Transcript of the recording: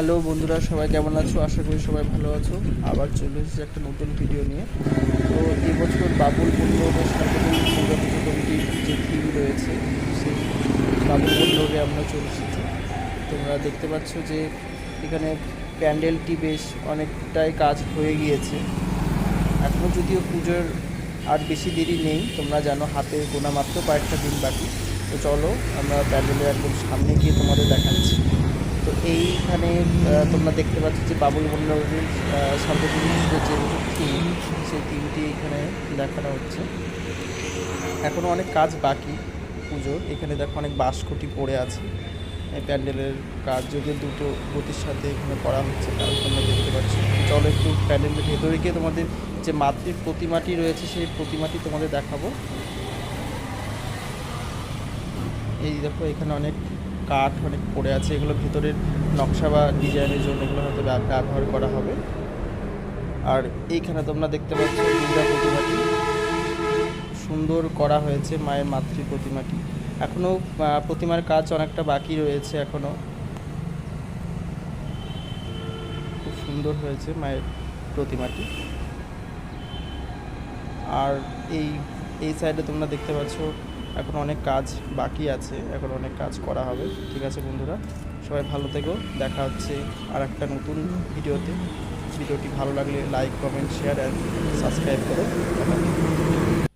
Hello বন্ধুরা, সবাই কেমন আছো? আশা করি সবাই ভালো আছো। আবার চলে এসেছি একটা নতুন ভিডিও নিয়ে। তো এবছর বাবুল বন্ধুদের দুর্গা পুজো কমিটির যে থিম রয়েছে, সেই বাবুল বন্ধুকে আমরা চলে এসেছি। তোমরা দেখতে পাচ্ছ যে এখানে প্যান্ডেলটি বেশ অনেকটাই কাজ হয়ে গিয়েছে। এখনও যদিও পুজোর আর বেশি দেরি নেই, তোমরা জানো হাতে গোনা মাত্র কয়েকটা দিন বাকি। তো চলো আমরা প্যান্ডেলের একদম সামনে গিয়ে তোমাদের দেখাচ্ছি। তো এইখানে তোমরা দেখতে পাচ্ছ যে বাবুল মন্ডলের সার্বজনীন যে থিম সেই থিমটি এখানে দেখানো হচ্ছে। এখনও অনেক কাজ বাকি পুজোর। এখানে দেখো অনেক বাঁশকুটি পড়ে আছে। এই প্যান্ডেলের কাজ যদিও দুটো গতির সাথে এখানে করা হচ্ছে তার তোমরা দেখতে পাচ্ছ। চলো একটু প্যান্ডেলের ভেতরে গিয়ে তোমাদের যে মাতৃ প্রতিমাটি রয়েছে, সেই প্রতিমাটি তোমাদের দেখাবো। এই দেখো, এখানে অনেক কাঠ অনেক পড়ে আছে, এগুলো ভেতরের নকশা বা ডিজাইনের জন্য এগুলো হয়তো ব্যবহার করা হবে। আর এইখানে তোমরা দেখতে পাচ্ছ দুর্গা প্রতিমাটি। সুন্দর করা হয়েছে মায়ের মাতৃ প্রতিমাটি। এখনও প্রতিমার কাজ অনেকটা বাকি রয়েছে এখনও। খুব সুন্দর হয়েছে মায়ের প্রতিমাটি। আর এই এই সাইডে তোমরা দেখতে পাচ্ছ এখন অনেক কাজ বাকি আছে, এখন অনেক কাজ করা হবে ঠিক আছে বন্ধুরা, সবাই ভালো থেকো, দেখা হচ্ছে আর একটা নতুন ভিডিওতে ভিডিওটি ভালো লাগলে like comment share and subscribe করো।